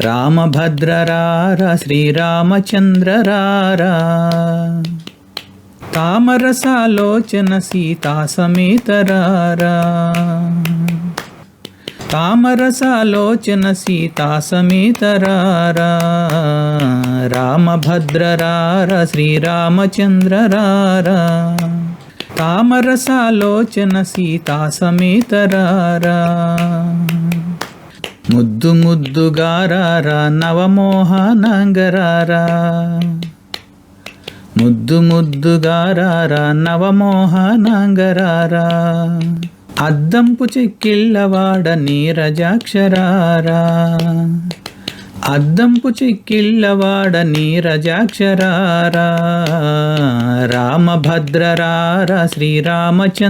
రామభద్రరార శ్రీరామచంద్రరార. తామరసాలోచన సీతా సమేతరారా తామరసాలోచన సీతా సమేతరారా రామభద్రరార శ్రీరామచంద్రరారా. తామరసాలోచన సీతా సమేతరారా ముద్దు ముద్దుగారారా నవమోహనంగరారా. ముద్దు ముద్దుగారారా నవమోహనంగరారా. అద్దంపు చిక్కిళ్ళవాడ నీరజాక్షరారా. అద్దంపు చిక్కిళ్ళవాడ నీరజాక్షరారా. రామభద్రరారా శ్రీరామచంద్రరారా.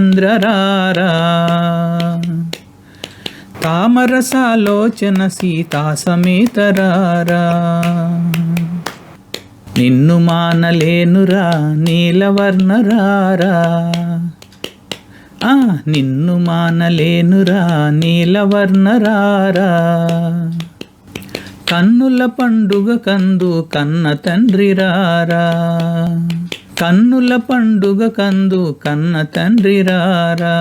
తామరసాలోచన సీతా సమేతరారా. నిన్ను మానలేనురా నీలవర్ణరారా. ఆ నిన్ను మానలేనురా నీలవర్ణరారా. కన్నుల పండుగ కందు కన్న తండ్రి రారా కన్నుల పండుగ కందు కన్న తండ్రి రారా.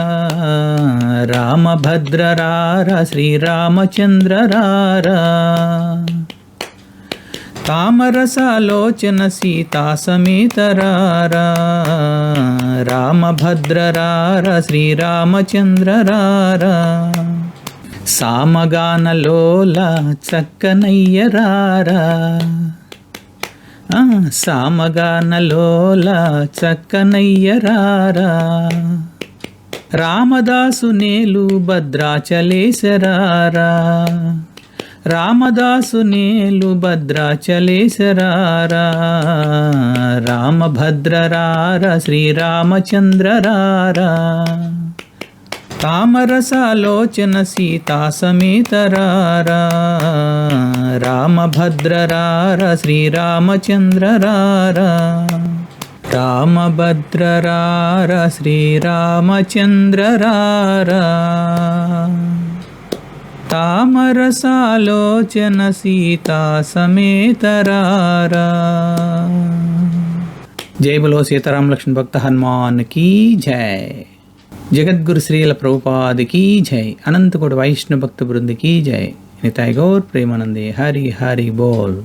రామభద్ర రారా శ్రీరామచంద్ర రారా. తామరసాలోచన సీతా రారా. శ్రీరామచంద్ర రారా. సామగానలోల చక్కనయ్య రారా. సామగానలోల చక్కనయ్యరారా. రామదాసు నేలు భద్రాచలేశరారా. రామదాసు నేలు భద్రాచలేశరారా. రామభద్రరార శ్రీరామచంద్రరారా. తామరసాలోచన సీతా సమేతరారా రామభద్రరార శ్రీరామచంద్రరారా రామభద్రరార శ్రీరామచంద్రరారా తామరసాలోచన సీతా సమేతరారా జై బలో సీతారామ లక్ష్మణ భక్త హనుమాన్కి జై. జగద్గురు శ్రీల ప్రభుపాదికి జై. అనంతకుడు వైష్ణవ భక్త బృందికి జై. నితాయి గౌర్ ప్రేమానందే. హరి హరి బోల్.